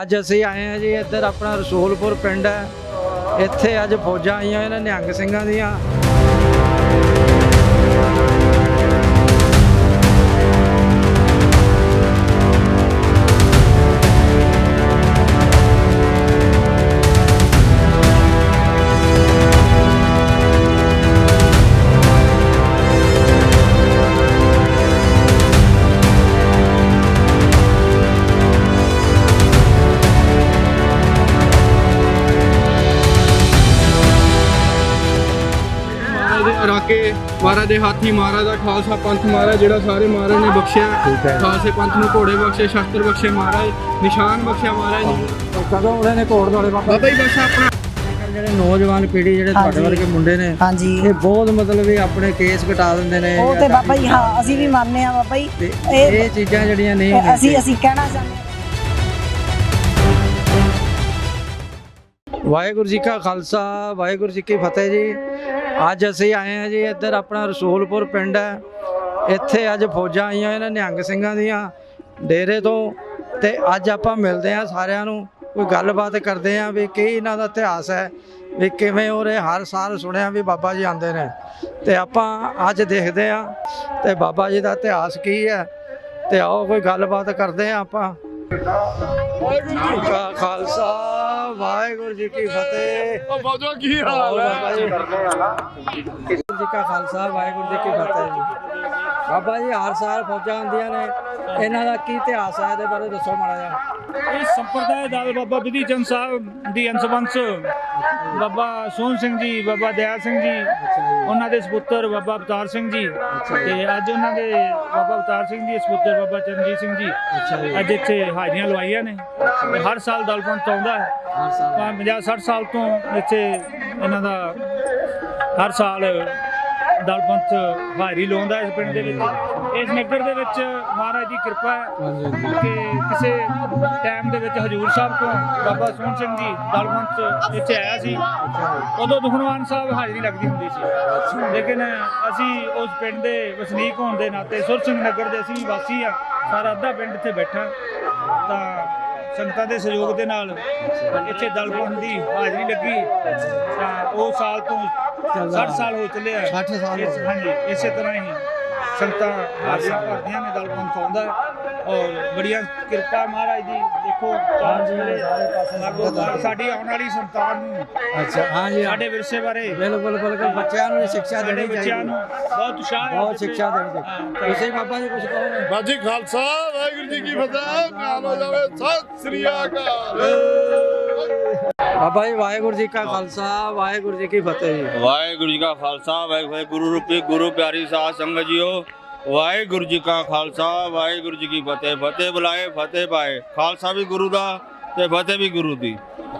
ਅੱਜ ਅਸੀਂ ਆਏ ਹਾਂ ਜੀ, ਇੱਧਰ ਆਪਣਾ ਰਸੂਲਪੁਰ ਪਿੰਡ ਹੈ। ਇੱਥੇ ਅੱਜ ਫੌਜਾਂ ਆਈਆਂ, ਇਹਨਾਂ ਨਿਹੰਗ ਸਿੰਘਾਂ ਦੀਆਂ। ਮਹਾਰਾਜ ਦੇ ਹਾਥੀ ਮਹਾਰਾਜ ਦਾ ਖਾਲਸਾ ਪੰਥ ਮਹਾਰਾਜ ਜਿਹੜਾ ਸਾਰੇ ਮਹਾਰਾਜ ਨੇ ਬਖਸ਼ਿਆ। ਖਾਲਸੇ ਪੰਥ ਨੂੰ ਘੋੜੇ ਬਖਸ਼ੇ ਸ਼ਸਤਰ ਬਖਸ਼ੇ ਮਹਾਰਾਜ ਨਿਸ਼ਾਨ ਬਖਸ਼ਿਆ ਮਹਾਰਾਜ ਨੇ। ਕਦੋਂ ਉਹਦੇ ਨੇ ਘੋੜ ਵਾਲੇ ਬਾਬਾ? ਬਾਬਾ ਜੀ ਬਖਸ਼ ਆਪਣਾ। ਜਿਹੜੇ ਨੌਜਵਾਨ ਪੀੜ੍ਹੀ ਜਿਹੜੇ ਤੁਹਾਡੇ। ਵਰਗੇ ਮੁੰਡੇ ਨੇ ਹਾਂਜੀ। ਇਹ ਬਹੁਤ ਮਤਲਬ ਵੀ ਆਪਣੇ ਕੇਸ ਕਟਾ ਦਿੰਦੇ ਨੇ ਉਹ ਤੇ ਬਾਬਾ ਜੀ ਹਾਂ ਅਸੀਂ ਵੀ ਮੰਨਦੇ ਆ ਬਾਬਾ ਜੀ। ਤੇ ਇਹ ਇਹ ਚੀਜ਼ਾਂ ਜਿਹੜੀਆਂ ਨਹੀਂ ਇਹ ਅਸੀਂ। ਅਸੀਂ ਕਹਿਣਾ ਚਾਹੁੰਦੇ ਵਾਹਿਗੁਰੂ ਜੀ ਕਾ ਖਾਲਸਾ ਵਾਹਿਗੁਰੂ ਜੀ ਕੀ ਫਤਿਹ ਜੀ। ਅੱਜ ਅਸੀਂ ਆਏ ਹਾਂ ਜੀ, ਇੱਧਰ ਆਪਣਾ ਰਸੂਲਪੁਰ ਪਿੰਡ ਹੈ। ਇੱਥੇ ਅੱਜ ਫੌਜਾਂ ਆਈਆਂ, ਇਹਨਾਂ ਨਿਹੰਗ ਸਿੰਘਾਂ ਦੀਆਂ ਡੇਰੇ ਤੋਂ। ਤੇ ਅੱਜ ਆਪਾਂ ਮਿਲਦੇ ਹਾਂ ਸਾਰਿਆਂ ਨੂੰ, ਕੋਈ ਗੱਲਬਾਤ ਕਰਦੇ ਹਾਂ ਵੀ ਕੀ ਇਹਨਾਂ ਦਾ ਇਤਿਹਾਸ ਹੈ, ਵੀ ਕਿਵੇਂ ਉਰੇ ਹਰ ਸਾਲ ਸੁਣਿਆ ਵੀ ਬਾਬਾ ਜੀ ਆਉਂਦੇ ਨੇ। ਤੇ ਆਪਾਂ ਅੱਜ ਦੇਖਦੇ ਹਾਂ ਤੇ ਬਾਬਾ ਜੀ ਦਾ ਇਤਿਹਾਸ ਕੀ ਹੈ। ਤੇ ਆਓ ਕੋਈ ਗੱਲਬਾਤ ਕਰਦੇ ਹਾਂ ਆਪਾਂ। ਵਾਹਿਗੁਰੂ ਜੀ ਕਾ ਖਾਲਸਾ। ਵਾਹਿਗੁਰੂ ਜੀ ਕੀ ਫਤਿਹ। ਉਹ ਬਾਜੋ ਕੀ ਆਓ ਬਾਬਾ ਜੀ ਵਾਹਿਗੁਰੂ ਜੀ ਕਾ ਖਾਲਸਾ ਵਾਹਿਗੁਰੂ ਜੀ ਕੀ ਫਤਿਹ। ਬਾਬਾ ਜੀ ਹਰ ਸਾਲ ਫੌਜਾਂ ਆਉਂਦੀਆਂ ਨੇ। ਇਹਨਾਂ ਦਾ ਕੀ ਇਤਿਹਾਸ ਹੈ ਇਹਦੇ ਬਾਰੇ ਦੱਸੋ ਮਾੜਾ ਜਿਹਾ। ਇਸ ਸੰਪਰਦਾਇ ਦਾ ਬਾਬਾ ਵਿਧੀ ਚੰਦ ਸਾਹਿਬ ਦੀ ਅੰਸ਼ਵੰਸ਼ ਬਾਬਾ ਸੋਹਣ ਸਿੰਘ ਜੀ ਬਾਬਾ ਦਇਆਲ ਸਿੰਘ ਜੀ ਉਹਨਾਂ ਦੇ ਸੁਪੁੱਤਰ ਬਾਬਾ ਅਵਤਾਰ ਸਿੰਘ ਜੀ ਤੇ ਅੱਜ ਉਹਨਾਂ ਦੇ ਬਾਬਾ ਅਵਤਾਰ ਸਿੰਘ ਜੀ ਸੁਪੁੱਤਰ ਬਾਬਾ ਚਰਨਜੀਤ ਸਿੰਘ ਜੀ ਅੱਜ ਇੱਥੇ ਹਾਜ਼ਰੀਆਂ ਲਵਾਈਆਂ ਨੇ। ਹਰ ਸਾਲ ਦਲਪੰਥ ਆਉਂਦਾ ਹੈ। ਹਰ ਸਾਲ। 50 60 ਸਾਲ ਤੋਂ ਇੱਥੇ ਇਹਨਾਂ ਦਾ ਹਰ ਸਾਲ ਦਲਪੰਥ ਹਾਜ਼ਰੀ ਲਾਉਂਦਾ ਇਸ ਪਿੰਡ ਦੇ ਵਿੱਚ। ਇਸ ਨਗਰ ਦੇ ਵਿੱਚ ਮਹਾਰਾਜ ਦੀ ਕਿਰਪਾ ਹੈ ਕਿ ਕਿਸੇ ਟਾਈਮ ਦੇ ਵਿੱਚ ਹਜੂਰ ਸਾਹਿਬ ਤੋਂ ਬਾਬਾ ਸੋਹਣ ਸਿੰਘ ਜੀ ਦਲਵੰਤ ਇੱਥੇ ਆਇਆ ਸੀ। ਉਦੋਂ ਦੁਖਨਵਾਨ ਸਾਹਿਬ ਹਾਜ਼ਰੀ ਲੱਗਦੀ ਹੁੰਦੀ ਸੀ। ਲੇਕਿਨ ਅਸੀਂ ਉਸ ਪਿੰਡ ਦੇ ਵਸਨੀਕ ਹੋਣ ਦੇ ਨਾਤੇ ਸੁਰ ਸਿੰਘ ਨਗਰ ਦੇ ਅਸੀਂ ਵਾਸੀ ਆ ਸਾਰਾ ਅੱਧਾ ਪਿੰਡ ਇੱਥੇ ਬੈਠਾ। ਤਾਂ ਸੰਗਤਾਂ ਦੇ ਸਹਿਯੋਗ ਦੇ ਨਾਲ ਇੱਥੇ ਦਲਵੰਤ ਦੀ ਹਾਜ਼ਰੀ ਲੱਗੀ। ਤਾਂ ਉਹ ਸਾਲ ਤੋਂ 60 ਸਾਲ ਹੋ ਚੱਲੇ ਆ। 60 ਸਾਲ ਹੋ ਇਸ-। ਹਾਂਜੀ ਇਸੇ ਤਰ੍ਹਾਂ ਹੀ ਸੰਗਤਾਂ ਹਾਜ਼ਰੀਆਂ ਭਰਦੀਆਂ ਨੇ ਦਲਪੰਥ ਆਉਂਦਾ ਹੈ। ਔਰ ਬੜੀਆਂ ਕਿਰਪਾ ਮਹਾਰਾਜ ਦੀ ਦੇਖੋ ਹਾਂਜੀ, ਸਾਰੇ ਪਾਸੇ ਲਾਗੋ ਸੰਗਤ ਆ। ਸਾਡੀ ਆਉਣ ਵਾਲੀ ਸੰਤਾਨ ਨੂੰ। ਅੱਛਾ ਹਾਂਜੀ। ਸਾਡੇ ਵਿਰਸੇ ਬਾਰੇ। ਬਿਲਕੁਲ ਬਿਲਕੁਲ ਬੱਚਿਆਂ ਨੂੰ ਸਿੱਖਿਆ ਸਾਡੇ ਦੇਣੀ ਬੱਚਿਆਂ ਚਾਹੀਦੀ ਨੂੰ ਬਹੁਤ ਉਤਸ਼ਾਹ ਹੈ ਬਹੁਤ ਸਿੱਖਿਆ। ਦੇਣੀ ਹਾਂ, ਚਾਹੀਦੀ ਤੁਸੀਂ ਬਾਬਾ ਜੀ ਕੁਝ ਕਹੋਗੇ? ਬਾਜੀ ਖਾਲਸਾ ਵਾਹਿਗੁਰੂ ਜੀ ਕੀ ਫਤਿਹ ਨਾਮ ਹੋ ਜਾਵੇ ਸਤਿ ਸ੍ਰੀ ਅਕਾਲ। ਬਾਬਾ ਜੀ, ਵਾਹਿਗੁਰੂ ਜੀ ਕਾ ਖਾਲਸਾ, ਵਾਹਿਗੁਰੂ ਜੀ ਕੀ ਫਤਿਹ ਜੀ। ਵਾਹਿਗੁਰੂ ਜੀ ਕਾ ਖਾਲਸਾ, ਵਾਹਿਗੁਰੂ ਗੁਰੂ ਰੂਪੀ, ਗੁਰੂ ਪਿਆਰੀ ਸਾਧ ਸੰਗਤ ਜੀਓ। ਵਾਹਿਗੁਰੂ ਜੀ ਕਾ ਖਾਲਸਾ, ਵਾਹਿਗੁਰੂ ਜੀ ਕੀ ਫਤਿਹ। ਫਤਿਹ ਬੁਲਾਏ, ਫਤਿਹ ਪਾਏ। ਖਾਲਸਾ ਵੀ ਗੁਰੂ ਦਾ ਤੇ ਫਤਿਹ ਵੀ ਗੁਰੂ ਦੀ।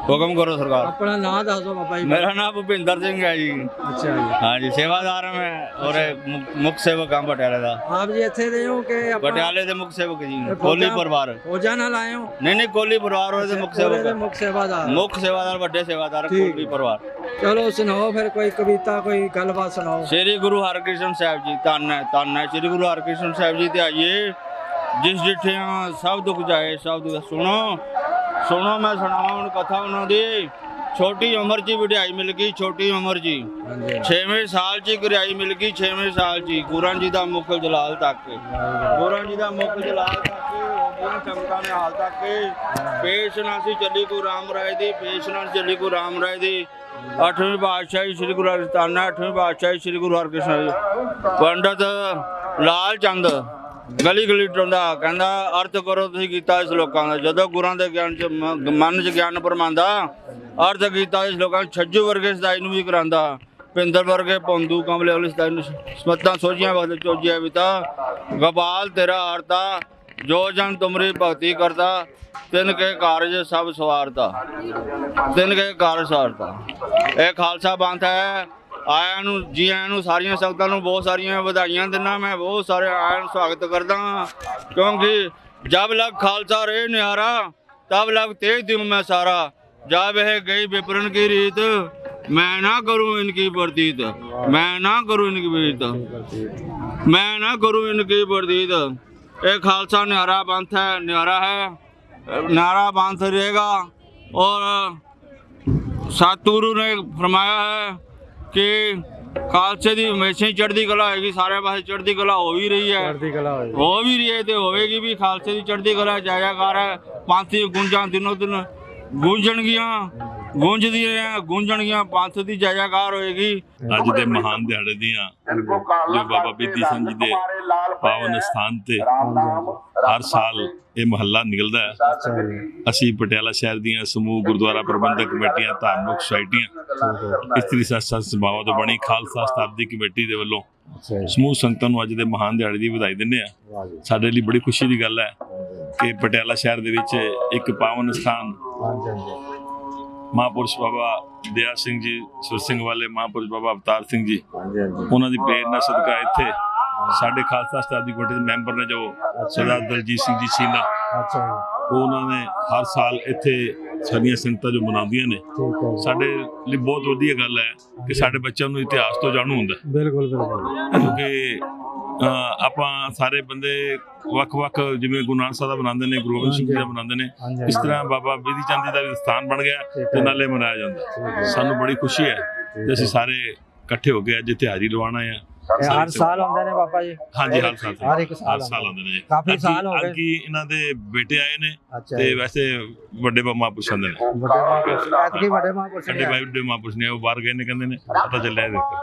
ਹੁਕਮ ਕਰੋ ਸਰਕਾਰ। ਆਪਣਾ ਨਾਮ ਦੱਸ ਦਿਓ ਬਾਬਾ ਜੀ। ਮੇਰਾ ਨਾਮ ਭੁਪਿੰਦਰ ਸਿੰਘ ਹੈ ਜੀ। ਅੱਛਾ ਜੀ। ਹਾਂਜੀ ਸੇਵਾਦਾਰ ਹਾਂ ਮੈਂ ਔਰ ਮੁੱਖ- ਮੁੱਖ ਸੇਵਕ ਹਾਂ ਪਟਿਆਲੇ ਦਾ। ਆਪ ਜੀ ਇੱਥੇ ਦੇ ਹੋ ਕਿ ਆਪਾਂ ਪਟਿਆਲੇ ਦੇ ਮੁੱਖ ਸੇਵਕ ਜੀ ਕੋਲੀ ਪਰਿਵਾਰ। ਫੌਜਾਂ ਨਾਲ ਆਏ ਹੋ? ਨਹੀਂ ਨਹੀਂ ਕੋਲੀ ਪਰਿਵਾਰ ਉਹਦੇ ਮੁੱਖ ਕੋਲੇ ਦੇ ਸੇਵਕ ਮੁੱਖ ਸੇਵਾਦਾਰ। ਮੁੱਖ ਸੇਵਾਦਾਰ ਵੱਡੇ ਸੇਵਾਦਾਰ ਠੀਕ। ਕੋਲੀ ਪਰਿਵਾਰ। ਚਲੋ ਸੁਣਾਓ ਫਿਰ ਕੋਈ ਕਵਿਤਾ ਕੋਈ ਗੱਲਬਾਤ ਸੁਣਾਓ। ਸ੍ਰੀ ਗੁਰੂ ਹਰਕ੍ਰਿਸ਼ਨ ਸਾਹਿਬ ਜੀ ਧੰਨ ਹੈ ਧੰਨ ਹੈ। ਸ੍ਰੀ ਗੁਰੂ ਹਰਕ੍ਰਿਸ਼ਨ ਸਾਹਿਬ ਜੀ ਤੇ ਆਈਏ। ਜਿਸ ਜਿਠਿਆਂ ਸਭ ਦੁੱਖ ਜਾਏ ਸਭ ਦੁੱਖ ਸੁਣੋ। ਸੁਣੋ ਮੈਂ ਸੁਣਾਵਾਂ ਹੁਣ ਕਥਾ ਉਹਨਾਂ ਦੀ। ਛੋਟੀ ਉਮਰ 'ਚ ਵਡਿਆਈ ਮਿਲ ਗਈ ਛੋਟੀ ਉਮਰ 'ਚ ਹੀ। ਹਾਂਜੀ। 6ਵੇਂ ਸਾਲ 'ਚ ਗੁਰਿਆਈ ਮਿਲ ਗਈ 6ਵੇਂ ਸਾਲ 'ਚ ਗੁਰਾਂ ਜੀ ਦਾ ਮੁਖ ਜਲਾਲ ਤੱਕ। ਗੁਰਾਂ ਜੀ ਦਾ ਮੁਖ ਜਲਾਲ ਤੱਕ ਹੋਗੀਆਂ ਚਮਕਾਂ ਨੇ ਹਾਲ ਤੱਕ। ਪੇਸ਼ ਨਾ ਸੀ ਚੱਲੀ ਕੋ ਰਾਮ ਰਾਏ ਦੀ ਪੇਸ਼ ਨਾ ਸੀ ਚੱਲੀ ਕੋ ਰਾਮ ਰਾਏ ਦੀ। ਅੱਠਵੀਂ ਪਾਤਸ਼ਾਹੀ ਸ੍ਰੀ ਗੁਰੂ ਹਰਿਸਤਾਨਾ ਅੱਠਵੀਂ ਪਾਤਸ਼ਾਹੀ ਸ੍ਰੀ ਗੁਰੂ ਹਰਕ੍ਰਿਸ਼ਨ ਜੀ। ਪੰਡਤ ਲਾਲ ਚੰਦ। ਗਲੀ ਗਲੀ ਟੁੰਦਾ ਕਹਿੰਦਾ, ਅਰਥ ਕਰੋ ਤੁਸੀਂ ਕੀਤਾ ਇਸ ਲੋਕਾਂ ਦਾ। ਜਦੋਂ ਗੁਰਾਂ ਦੇ ਗਿਆਨ ਚ ਮਨ ਚ ਗਿਆਨ ਪਰਮਾਂਦਾ ਅਰਥ ਕੀਤਾ ਇਸ ਲੋਕਾਂ ਨੂੰ ਛੱਜੂ ਵਰਗੇ ਸਦਾਈ ਨੂੰ ਵੀ ਕਰਾਂਦਾ ਪਿੰਦਰ ਵਰਗੇ ਪੌਂਦੂ ਕਮਲੇ ਵਾਲੇ ਸਦਾਈ ਨੂੰ ਸਮਤਾਂ ਸੋਝੀਆਂ ਬਦਲ ਚੋਜੀਆਂ ਵਿਤਾ ਗੋਪਾਲ ਤੇਰਾ ਆਰਤਾ, ਜੋ ਜਨ ਤੁਮਰੀ ਭਗਤੀ ਕਰਤਾ ਤਿੰਨ ਕੇ ਕਾਰਜ ਸਭ ਸਵਾਰਤਾ। ਤਿੰਨ ਕੇ ਕਾਰਜ ਸਵਾਰਤਾ ਇਹ ਖਾਲਸਾ ਪੰਥ ਹੈ। ਆਇਆਂ ਨੂੰ ਜੀ ਆਇਆਂ ਨੂੰ ਸਾਰੀਆਂ ਸੰਗਤਾਂ ਨੂੰ ਬਹੁਤ ਸਾਰੀਆਂ ਵਧਾਈਆਂ ਦਿੰਦਾ ਮੈਂ ਬਹੁਤ ਸਾਰੇ ਆਇਆਂ ਨੂੰ ਸਵਾਗਤ ਕਰਦਾ ਹਾਂ ਕਿਉਂਕਿ ਜਬ ਲਗ ਖਾਲਸਾ ਰੇ ਨਿਹਾਰਾ ਤਬ ਲਗ ਤੇਜ ਦਿਮ ਮੈਂ ਸਾਰਾ ਜਬ ਇਹ ਗਈ ਵਿਪਰਨ ਕੀ ਰੀਤ ਮੈਂ ਨਾ ਕਰੂੰ ਇਨਕੀ ਪ੍ਰਤੀਤ ਮੈਂ ਨਾ ਕਰੂੰ ਇਨਕੀ ਪ੍ਰਤੀਤ ਮੈਂ ਨਾ ਕਰੂੰ ਇਨਕੀ ਪ੍ਰਤੀਤ ਇਹ ਖਾਲਸਾ ਨਿਹਾਰਾ ਪੰਥ ਹੈ ਨਿਹਾਰਾ ਹੈ नारा बांध रहेगा और ਸਤਿਗੁਰੂ ਨੇ ਫਰਮਾਇਆ ਹੈ ਕਿ ਖਾਲਸੇ ਦੀ ਹਮੇਸ਼ਾ ਹੀ ਚੜ੍ਹਦੀ ਕਲਾ ਹੋਏਗੀ ਸਾਰੇ ਪਾਸੇ ਚੜ੍ਹਦੀ ਕਲਾ ਹੋ ਵੀ ਰਹੀ ਹੈ। ਚੜ੍ਹਦੀ ਕਲਾ ਹੋਏ ਹੋ ਵੀ ਰਹੀ ਹੈ ਤੇ ਹੋਵੇਗੀ ਵੀ ਖਾਲਸੇ ਦੀ ਚੜ੍ਹਦੀ ਕਲਾ ਜਾਇਆਕਾਰ ਹੈ ਪੰਥ ਗੁੰਜਾਂ ਦਿਨੋ ਦਿਨ ਗੂੰਜਣਗੀਆਂ। ਗੂੰਜਦੀਆਂ ਗੂੰਜਣਗੀਆਂ ਪੰਥ ਦੀ ਜਾਇਆਕਾਰ ਹੋਏਗੀ। ਅੱਜ ਦੇ ਮਹਾਨ ਦਿਹਾੜੇ ਦੀਆਂ ਜੋ ਬਾਬਾ ਬੀਦੀ ਸਿੰਘ ਜੀ ਦੇ ਪਾਵਨ ਸਥਾਨ ਤੇ ਹਰ ਸਾਲ ਇਹ ਮਹੱਲਾ ਨਿਕਲਦਾ ਹੈ। ਅਸੀਂ ਪਟਿਆਲਾ ਸ਼ਹਿਰ ਦੀਆਂ ਸਮੂਹ ਗੁਰਦੁਆਰਾ ਪ੍ਰਬੰਧਕ ਕਮੇਟੀਆਂ ਧਾਰਮਿਕ ਸੁਸਾਇਟੀਆਂ ਇਸਤਰੀ ਸਾਸਾ ਸਭਾਵਾਂ ਤੋਂ ਬਣੀ ਖਾਲਸਾ ਸ਼ਤਾਬਦੀ ਕਮੇਟੀ ਦੇ ਵੱਲੋਂ। ਸਮੂਹ ਸੰਗਤਾਂ ਨੂੰ ਅੱਜ ਦੇ ਮਹਾਨ ਦਿਹਾੜੇ ਦੀ ਵਧਾਈ ਦਿੰਦੇ ਆ ਸਾਡੇ ਲਈ ਬੜੀ ਖੁਸ਼ੀ ਦੀ ਗੱਲ ਹੈ ਕਿ ਪਟਿਆਲਾ ਸ਼ਹਿਰ ਦੇ ਵਿੱਚ ਇੱਕ ਪਾਵਨ ਸਥਾਨ ਮਹਾਂਪੁਰਸ਼ ਬਾਬਾ ਦਇਆ ਸਿੰਘ ਜੀ ਸੁਰ ਸਿੰਘ ਵਾਲੇ ਮਹਾਂਪੁਰਸ਼ ਬਾਬਾ ਅਵਤਾਰ ਸਿੰਘ ਜੀ। ਉਹਨਾਂ ਦੀ ਪ੍ਰੇਰਨਾ ਸਦਕਾ ਇੱਥੇ ਸਾਡੇ ਖਾਲਸਾ ਸ਼ਤਾਬਦੀ ਕਮੇਟੀ ਦੇ ਮੈਂਬਰ ਨੇ ਜੋ ਸਰਦਾਰ ਦਲਜੀਤ ਸਿੰਘ ਜੀ ਸੀਨਾ। ਅੱਛਾ ਉਹਨਾਂ ਨੇ ਹਰ ਸਾਲ ਇੱਥੇ ਸਾਡੀਆਂ ਸੰਗਤਾਂ ਜੋ ਮਨਾਉਂਦੀਆਂ ਨੇ। ਸਾਡੇ ਲਈ ਬਹੁਤ ਵਧੀਆ ਗੱਲ ਹੈ ਕਿ ਸਾਡੇ ਬੱਚਿਆਂ ਨੂੰ ਇਤਿਹਾਸ ਤੋਂ ਜਾਣੂ ਹੁੰਦਾ। ਬਿਲਕੁਲ ਬਿਲਕੁਲ। ਕਿਉਂਕਿ ਆਪਾਂ ਸਾਰੇ ਬੰਦੇ ਵੱਖ-ਵੱਖ ਜਿਵੇਂ ਗੁਰੂ ਨਾਨਕ ਸਾਹਿਬ ਦਾ ਮਨਾਉਂਦੇ ਨੇ ਗੁਰੂ ਗੋਬਿੰਦ ਸਿੰਘ ਜੀ ਦਾ ਮਨਾਉਂਦੇ ਨੇ ਇਸ ਤਰ੍ਹਾਂ ਬਾਬਾ ਬਿਧੀ ਚੰਦ ਜੀ ਦਾ ਵੀ ਸਥਾਨ ਬਣ ਗਿਆ ਤੇ ਨਾਲੇ ਮਨਾਇਆ ਜਾਂਦਾ। ਸਾਨੂੰ ਬੜੀ ਖੁਸ਼ੀ ਹੈ ਤੇ ਅਸੀਂ ਸਾਰੇ ਇਕੱਠੇ ਹੋ ਕੇ ਅੱਜ ਇੱਥੇ ਹਾਜ਼ਰੀ ਲਵਾਉਣਾ ਹੈ। ਇਹ ਹਰ ਸਾਲ ਆਉਂਦੇ ਨੇ ਬਾਬਾ ਜੀ। ਹਾਂਜੀ ਹਰ ਸਾਲ। ਹਰ ਇੱਕ ਸਾਲ ਹਰ ਸਾਲ ਆਉਂਦੇ ਨੇ। ਜੀ ਕਾਫੀ ਸਾਲ ਹੋ ਗਏ। ਕੀ ਇਹਨਾਂ ਦੇ ਬੇਟੇ ਆਏ ਨੇ ਤੇ ਵੈਸੇ ਵੱਡੇ ਬਾਬਾ ਮਹਾਂਪੁਰਸ਼ ਆਉਂਦੇ ਨੇ। ਵੱਡੇ ਐਤਕੀ ਵੱਡੇ ਮਹਾਂਪੁਰਸ਼ ਨੇ ਉਹ ਬਾਹਰ ਗਏ ਨੇ ਕਹਿੰਦੇ ਨੇ ਪਤਾ ਚੱਲਿਆ ਦੇਖੋ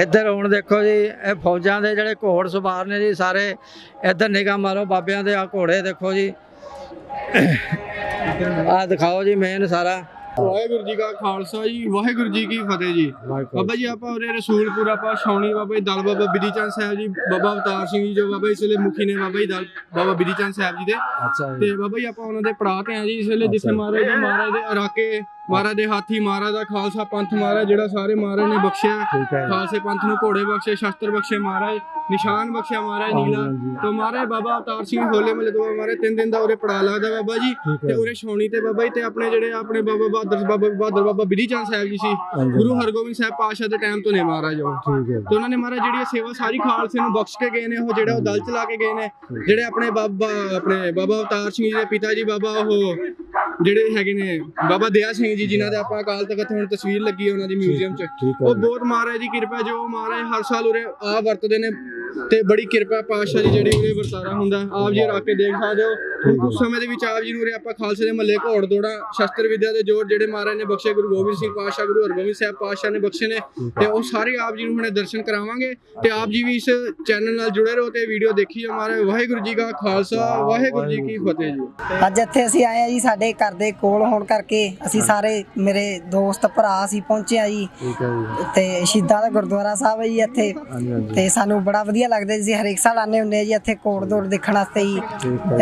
ਇੱਧਰ ਹੁਣ ਦੇਖੋ ਜੀ ਇਹ ਫੌਜਾਂ ਦੇ ਜਿਹੜੇ ਘੋੜ ਸਵਾਰ ਨੇ ਜੀ ਸਾਰੇ ਇੱਧਰ ਨਿਗਾਹ ਮਾਰੋ ਬਾਬਿਆਂ ਦੇ ਆ ਘੋੜੇ ਦੇਖੋ ਜੀ। ਆ ਦਿਖਾਓ ਜੀ ਮੇਨ ਸਾਰਾ। ਵਾਹਿਗੁਰੂ ਜੀ ਕਾ ਖਾਲਸਾ ਜੀ ਵਾਹਿਗੁਰੂ ਜੀ ਕੀ ਫਤਿਹ ਜੀ। ਬਾਬਾ ਜੀ ਆਪਾਂ ਉਰੇ ਰਸੂਲਪੁਰ ਆਪਾਂ ਛਾਉਣੀ ਬਾਬਾ ਜੀ ਦਲ ਬਾਬਾ ਬਿਧੀ ਚੰਦ ਸਾਹਿਬ ਜੀ ਬਾਬਾ ਅਵਤਾਰ ਸਿੰਘ ਜੀ ਜੋ ਬਾਬਾ ਇਸ ਵੇਲੇ ਮੁਖੀ ਨੇ ਬਾਬਾ ਜੀ ਦਲ ਬਾਬਾ ਬਿਧੀ ਚੰਦ ਸਾਹਿਬ ਜੀ ਦੇ। ਤੇ ਬਾਬਾ ਜੀ ਆਪਾਂ ਉਹਨਾਂ ਦੇ ਪੜਾਅ ਤੇ ਆ ਜੀ ਇਸ ਵੇਲੇ ਜਿੱਥੇ ਮਹਾਰਾਜ ਜੀ ਮਹਾਰਾਜ ਦੇ ਇਰਾਕੇ ਮਹਾਰਾਜ ਦੇ ਹਾਥੀ ਮਹਾਰਾਜ ਦਾ ਖਾਲਸਾ ਪੰਥ ਮਹਾਰਾਜ ਜਿਹੜਾ ਸਾਰੇ ਮਹਾਰਾਜ ਨੇ ਬਖਸ਼ਿਆ। ਠੀਕ ਹੈ। ਜੀ। ਖਾਲਸੇ ਪੰਥ ਨੂੰ ਘੋੜੇ ਬਖਸ਼ੇ ਸ਼ਸਤਰ ਬਖਸ਼ੇ ਮਹਾਰਾਜ ਨਿਸ਼ਾਨ ਬਖਸ਼ਿਆ ਮਹਾਰਾਜ ਨੀਲਾ। ਤੇ ਮਹਾਰਾਜ ਬਾਬਾ ਅਵਤਾਰ ਸਿੰਘ ਹੋਲੇ ਮਲੇ ਤੋਂ ਮਹਾਰਾਜ ਤਿੰਨ ਦਿਨ ਦਾ ਉਰੇ ਪੜਾ ਲੱਗਦਾ ਬਾਬਾ ਜੀ ਠੀਕ ਹੈ। ਤੇ ਉਰੇ ਛਾਉਣੀ ਤੇ ਬਾਬਾ ਜੀ ਤੇ ਆਪਣੇ ਜਿਹੜੇ ਆਪਣੇ ਬਾਬਾ ਬਹਾਦਰ ਬਾਬਾ ਬਹਾਦਰ ਬਾਬਾ ਬਿਧੀ ਚੰਦ ਸਾਹਿਬ ਜੀ ਸੀ ਗੁਰੂ ਹਰਗੋਬਿੰਦ ਸਾਹਿਬ ਪਾਤਸ਼ਾਹ ਦੇ ਟਾਈਮ ਤੋਂ ਨੇ ਮਹਾਰਾਜ ਉਹ। ਠੀਕ ਹੈ। ਤੇ ਉਹਨਾਂ ਨੇ ਮਹਾਰਾਜ ਜਿਹੜੀ ਇਹ ਸੇਵਾ ਸਾਰੀ ਖਾਲਸੇ ਨੂੰ ਬਖਸ਼ ਕੇ ਗਏ ਨੇ ਉਹ ਜਿਹੜਾ ਉਹ ਦਲ ਚਲਾ ਕੇ ਗਏ ਨੇ ਜਿਹੜੇ ਆਪਣੇ ਬਾਬਾ ਆਪਣੇ ਬਾਬਾ ਅਵਤਾਰ ਸਿੰਘ ਜੀ ਦੇ ਪਿਤਾ ਜੀ ਬਾਬਾ ਉਹ ਜਿਹੜੇ ਹੈਗੇ ਨੇ ਬਾਬਾ ਦਇਆ ਸਿੰਘ ਜੀ ਜਿਨ੍ਹਾਂ ਦੇ ਆਪਾਂ ਅਕਾਲ ਤਖਤ ਹੁਣ ਤਸਵੀਰ ਲੱਗੀ ਹੈ ਉਹਨਾਂ ਦੀ ਮਿਊਜ਼ੀਅਮ 'ਚ। ਠੀਕ ਹੈ ਉਹ ਬਹੁਤ ਮਹਾਰਾਜ ਦੀ ਕਿਰਪਾ ਜੋ ਮਹਾਰਾਜ ਹਰ ਸਾਲ ਉਰੇ ਆ ਵਰਤਦੇ ਨੇ ਤੇ ਬੜੀ ਕਿਰਪਾ ਪਾਤਸ਼ਾਹ ਦੀ ਜਿਹੜੀ ਉਰੇ ਵਰਤਾਰਾ ਹੁੰਦਾ ਆਪ ਜੀ ਰੱਖ ਕੇ ਦੇਖ ਸਕਦੇ ਹੋ। ਕੁਝ ਸਮੇਂ ਦੇ ਵਿੱਚ ਆਪ ਜੀ ਨੂੰ ਉਰੇ ਆਪਾਂ ਖਾਲਸੇ ਦੇ ਮਹੱਲੇ ਘੋੜ ਦੋੜਾ ਸ਼ਸਤਰ ਵਿਦਿਆ ਦੇ ਜੋਰ ਜਿਹੜੇ ਮਹਾਰਾਜ ਨੇ ਬਖਸ਼ੇ ਗੁਰੂ ਗੋਬਿੰਦ ਸਿੰਘ ਪਾਤਸ਼ਾਹ ਗੁਰੂ ਹਰਗੋਬਿੰਦ ਸਾਹਿਬ ਪਾਤਸ਼ਾਹ ਨੇ ਬਖਸ਼ੇ ਨੇ ਤੇ ਉਹ ਸਾਰੇ ਆਪ ਜੀ ਨੂੰ ਹੁਣੇ ਦਰਸ਼ਨ ਕਰਾਵਾਂਗੇ ਤੇ ਆਪ ਜੀ ਵੀ ਇਸ ਚੈਨਲ ਨਾਲ ਜੁੜੇ ਰਹੋ ਤੇ ਵੀਡੀਓ ਦੇਖੀ ਜਾਓ ਮਹਾਰਾਜ। ਵਾਹਿਗੁਰੂ ਜੀ ਕਾ ਖਾਲਸਾ ਵਾਹਿਗੁਰੂ ਜੀ ਕੀ ਫਤਿਹ ਜੀ। ਅੱਜ ਇੱਥੇ ਅਸੀਂ ਆਏ ਆ ਜੀ ਸਾਡੇ ਘਰ ਦੇ ਕੋਲ ਹੋਣ ਕਰਕੇ ਅਸੀਂ ਸਾਰੇ ਮੇਰੇ ਦੋਸਤ ਭਰਾ ਅਸੀਂ ਪਹੁੰਚੇ ਆ ਜੀ। ਤੇ ਸ਼ਹੀਦਾਂ ਦਾ ਗੁਰਦੁਆਰਾ ਸਾਹਿਬ ਹੈ ਜੀ ਇੱਥੇ। ਤੇ ਸਾਨੂੰ ਬੜਾ ਵਧੀਆ ਲੱਗਦਾ ਜੀ ਹਰੇਕ ਸਾਲ ਆਨੇ ਹੁੰਦੇ ਆ ਜੀ ਇੱਥੇ ਘੋੜ ਦੌੜ ਦੇਖਣ ਵਾਸਤੇ ਜੀ।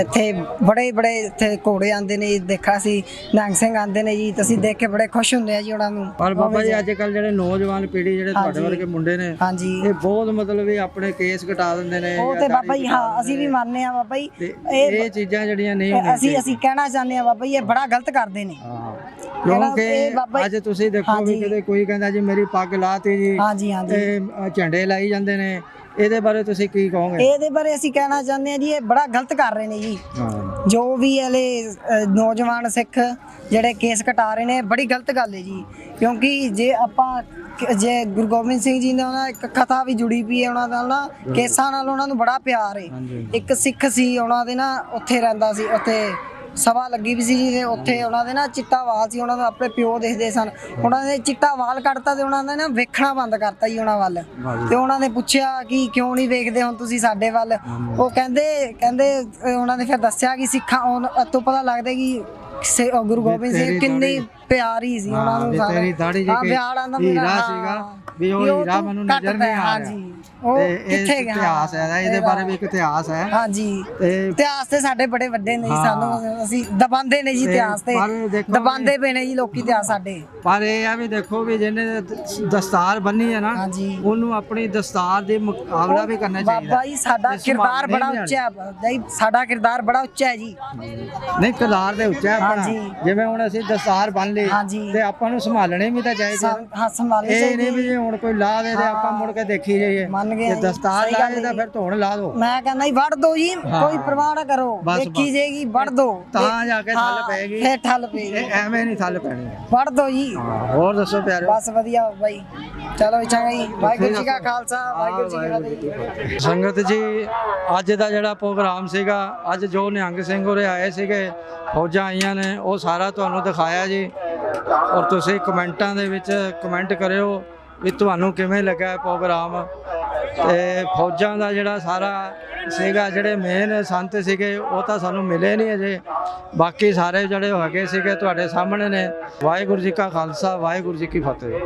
ਇੱਥੇ ਬੜੇ ਬੜੇ ਇੱਥੇ ਘੋੜੇ ਆਉਂਦੇ ਨੇ ਜੀ ਸੀ ਨੰਗ ਸਿੰਘ ਆਉਂਦੇ ਨੇ ਜੀ ਤੇ ਅਸੀਂ ਦੇਖ ਕੇ ਬੜੇ ਖੁਸ਼ ਹੁੰਦੇ ਆ ਜੀ ਉਹਨਾਂ ਨੂੰ। ਪਰ ਬਾਬਾ ਜੀ ਅੱਜ ਕੱਲ ਜਿਹੜੇ ਨੌਜਵਾਨ ਪੀੜ੍ਹੀ ਜਿਹੜੇ ਤੁਹਾਡੇ। ਵਰਗੇ ਮੁੰਡੇ ਨੇ ਹਾਂਜੀ। ਇਹ ਬਹੁਤ ਮਤਲਬ ਇਹ ਆਪਣੇ ਕੇਸ ਕਟਾ ਦਿੰਦੇ ਨੇ ਉਹ ਤੇ ਬਾਬਾ ਜੀ ਹਾਂ ਅਸੀਂ ਵੀ ਮੰਨਦੇ ਆ ਬਾਬਾ ਜੀ। ਇਹ ਇਹ ਚੀਜ਼ਾਂ ਜਿਹੜੀਆਂ ਨਹੀਂ ਹੋਣੀਆਂ ਅਸੀਂ ਅਸੀਂ ਕਹਿਣਾ ਚਾਹੁੰਦੇ ਆ ਬਾਬਾ ਜੀ ਇਹ ਬੜਾ ਗਲਤ ਕਰਦੇ ਨੇ। ਹਾਂ। ਕਿਉਂਕਿ ਅੱਜ ਤੁਸੀਂ ਦੇਖੋ ਵੀ। ਕਿਤੇ ਕੋਈ ਕਹਿੰਦਾ ਜੀ ਮੇਰੀ ਪੱਗ ਲਾਤੀ ਜੀ ਹਾਂਜੀ ਹਾਂਜੀ। ਝੰਡੇ ਲਾਈ ਜਾਂਦੇ ਨੇ। ਇਹਦੇ ਬਾਰੇ ਤੁਸੀਂ ਕੀ ਕਹੋਗੇ? ਇਹਦੇ ਬਾਰੇ ਅਸੀਂ ਕਹਿਣਾ ਚਾਹੁੰਦੇ ਆ ਜੀ ਇਹ ਬੜਾ ਗਲਤ ਕਰ ਰਹੇ ਨੇ ਜੀ। ਹਾਂ। ਜੋ ਵੀ ਇਹਲੇ ਅ, ਨੌਜਵਾਨ ਸਿੱਖ ਜਿਹੜੇ ਕੇਸ ਕਟਾ ਰਹੇ ਨੇ ਬੜੀ ਗਲਤ ਗੱਲ ਹੈ ਜੀ। ਕਿਉਂਕਿ ਜੇ ਆਪਾਂ ਕ- ਜੇ ਗੁਰੂ ਗੋਬਿੰਦ ਸਿੰਘ ਜੀ ਨਾਲ ਨਾ ਇੱਕ ਕਥਾ ਵੀ ਜੁੜੀ ਪਈ ਹੈ ਉਹਨਾਂ ਨਾਲ ਨਾ ਕੇਸਾਂ ਨਾਲ ਉਹਨਾਂ ਨੂੰ ਬੜਾ ਪਿਆਰ ਹੈ। ਹਾਂਜੀ। ਇੱਕ ਸਿੱਖ ਸੀ ਉਹਨਾਂ ਦੇ ਨਾ ਉੱਥੇ ਰਹਿੰਦਾ ਸੀ ਉੱਥੇ ਸਭਾ ਲੱਗੀ ਵੀ ਸੀ ਜੀ ਤੇ ਉੱਥੇ ਉਹਨਾਂ ਦੇ ਨਾ ਚਿੱਟਾ ਵਾਲ ਸੀ ਉਹਨਾਂ ਦਾ ਆਪਣੇ ਪਿਓ ਦੇਖਦੇ ਸਨ। ਉਹਨਾਂ ਨੇ ਚਿੱਟਾ ਵਾਲ ਕੱਢਤਾ ਤੇ ਉਹਨਾਂ ਨੇ ਨਾ ਵੇਖਣਾ ਬੰਦ ਕਰਤਾ ਜੀ ਉਹਨਾਂ ਵੱਲ। ਤੇ ਉਹਨਾਂ ਨੇ ਪੁੱਛਿਆ ਕਿ ਕਿਉਂ ਨਹੀਂ ਵੇਖਦੇ ਹੁਣ ਤੁਸੀਂ ਸਾਡੇ ਵੱਲ? ਉਹ ਕਹਿੰਦੇ ਕਹਿੰਦੇ ਉਹਨਾਂ ਨੇ ਫਿਰ ਦੱਸਿਆ ਕਿ ਸਿੱਖਾਂ ਤੋਂ ਪਤਾ ਲੱਗਦਾ ਕਿ ਸੇ- ਉਹ ਗੁਰੂ ਗੋਬਿੰਦ ਸਿੰਘ ਕਿੰਨੀ ਪਿਆਰੀ ਸੀ ਉਹਨਾਂ ਨੂੰ ਸਾਰੇ। ਤੇਰੀ ਦਾੜੀ ਜੀ ਕਿ ਹੀਰਾ ਸੀਗਾ, ਵੀ ਉਹ ਹੀਰਾ ਮੈਨੂੰ ਨਜ਼ਰ ਨਹੀਂ ਆ ਰਿਹਾ। ਉਹ ਕਿੱਥੇ ਗਿਆ? ਇਤਿਹਾਸ ਹੈ ਇਹਦੇ ਬਾਰੇ ਵੀ ਇੱਕ ਇਤਿਹਾਸ ਹੈ। ਹਾਂਜੀ। ਤੇ ਇਤਿਹਾਸ ਤੇ ਸਾਡੇ ਬੜੇ ਵੱਡੇ ਨੇ। ਸਾਨੂੰ ਅਸੀਂ ਦਬਾਉਂਦੇ ਨੇ ਜੀ ਇਤਿਹਾਸ ਤੇ। ਦਬਾਉਂਦੇ ਪਏ ਨੇ ਜੀ ਲੋਕੀ ਇਤਿਹਾਸ ਸਾਡੇ। ਪਰ ਇਹ ਆ ਵੀ ਦੇਖੋ ਵੀ ਜਿਹਨੇ ਦਸਤਾਰ ਬੰਨੀ ਹੈ ਨਾ ਉਹਨੂੰ ਆਪਣੀ ਦਸਤਾਰ ਦੇ ਮੁਕਾਬਲਾ ਵੀ ਕਰਨਾ ਚਾਹੀਦਾ। ਬਾਬਾ ਜੀ ਸਾਡਾ ਕਿਰਦਾਰ ਬੜਾ ਉੱਚਾ ਹੈ। ਸਾਡਾ ਕਿਰਦਾਰ ਬੜਾ ਉੱਚਾ ਹੈ ਜੀ। ਨਹੀਂ ਕਿਰਦਾਰ ਦੇ ਉੱਚਾ ਹੈ ਆਪਣਾ ਹਾਂਜੀ। ਜਿਵੇਂ ਹੁਣ ਅਸੀਂ ਦਸਤਾਰ ਬੰਨ ਲਈ ਹਾਂਜੀ। ਤੇ ਆਪਾਂ ਨੂੰ ਸੰਭਾਲਣੇ ਵੀ ਤਾਂ ਚਾਹੀਦੇ ਹਾਂ ਸੰਭਾਲਣੀ ਇਹ ਨਹੀਂ ਵੀ ਹੈ। ਜੇ ਹੁਣ ਕੋਈ ਲਾ ਦੇ ਤੇ ਆਪਾਂ ਮੁੜ ਕੇ ਦੇਖੀ ਜਾਈਏ ਮੰਨ ਗਏ ਜੇ ਜੀ, ਦਸਤਾਰ ਸਹੀ ਗੱਲ ਲਾਏ ਤਾਂ। ਫਿਰ ਧੋਣ ਲਾ ਦੋ ਮੈਂ ਕਹਿੰਦਾ ਜੀ ਵੜ ਦੋ ਜੀ ਹਾਂ। ਕੋਈ ਪਰਵਾਹ ਨਾ ਕਰੋ ਬਸ, ਦੇਖੀ ਬਸ। ਜੇਗੀ ਵੜ ਦੋ ਤਾਂ ਜਾ ਕੇ ਠੱਲ ਹਾਂ, ਪਏਗੀ। ਫੇਰ ਠੱਲ ਪਏਗੀ ਇਹ ਐਵੇਂ ਨਹੀਂ ਥੱਲ ਪੈਣੀ ਹੈ। ਵੜ ਦੋ ਜੀ ਹਾਂ ਹੋਰ ਦੱਸੋ ਪਿਆਰੇ ਬਸ ਵਧੀਆ ਬਾਈ ਚਲੋ ਚੰਗਾ ਜੀ ਵਾਹਿਗੁਰੂ ਜੀ ਕਾ ਖਾਲਸਾ ਵਾਹਿਗੁਰੂ ਜੀ ਕੀ ਫਤਿਹ ਸੰਗਤ ਜੀ ਅੱਜ ਦਾ ਜਿਹੜਾ ਪ੍ਰੋਗਰਾਮ ਸੀਗਾ ਅੱਜ ਜੋ ਨਿਹੰਗ ਸਿੰਘ ਉਰੇ ਆਏ ਸੀਗੇ ਫੌਜਾਂ ਆਈਆਂ ਨੇ, ਉਹ ਸਾਰਾ ਤੁਹਾਨੂੰ ਦਿਖਾਇਆ ਜੀ। ਔਰ ਤੁਸੀਂ ਕਮੈਂਟਾਂ ਦੇ ਵਿੱਚ ਕਮੈਂਟ ਕਰਿਓ ਵੀ ਤੁਹਾਨੂੰ ਕਿਵੇਂ ਲੱਗਾ ਪ੍ਰੋਗਰਾਮ। ਤੇ ਫੌਜਾਂ ਦਾ ਜਿਹੜਾ ਸਾਰਾ ਸੀਗਾ, ਜਿਹੜੇ ਮੇਨ ਸੰਤ ਸੀਗੇ, ਉਹ ਤਾਂ ਸਾਨੂੰ ਮਿਲੇ ਨਹੀਂ ਅਜੇ। ਬਾਕੀ ਸਾਰੇ ਜਿਹੜੇ ਹੈਗੇ ਸੀਗੇ ਤੁਹਾਡੇ ਸਾਹਮਣੇ ਨੇ। ਵਾਹਿਗੁਰੂ ਜੀ ਕਾ ਖਾਲਸਾ, ਵਾਹਿਗੁਰੂ ਜੀ ਕੀ ਫਤਿਹ।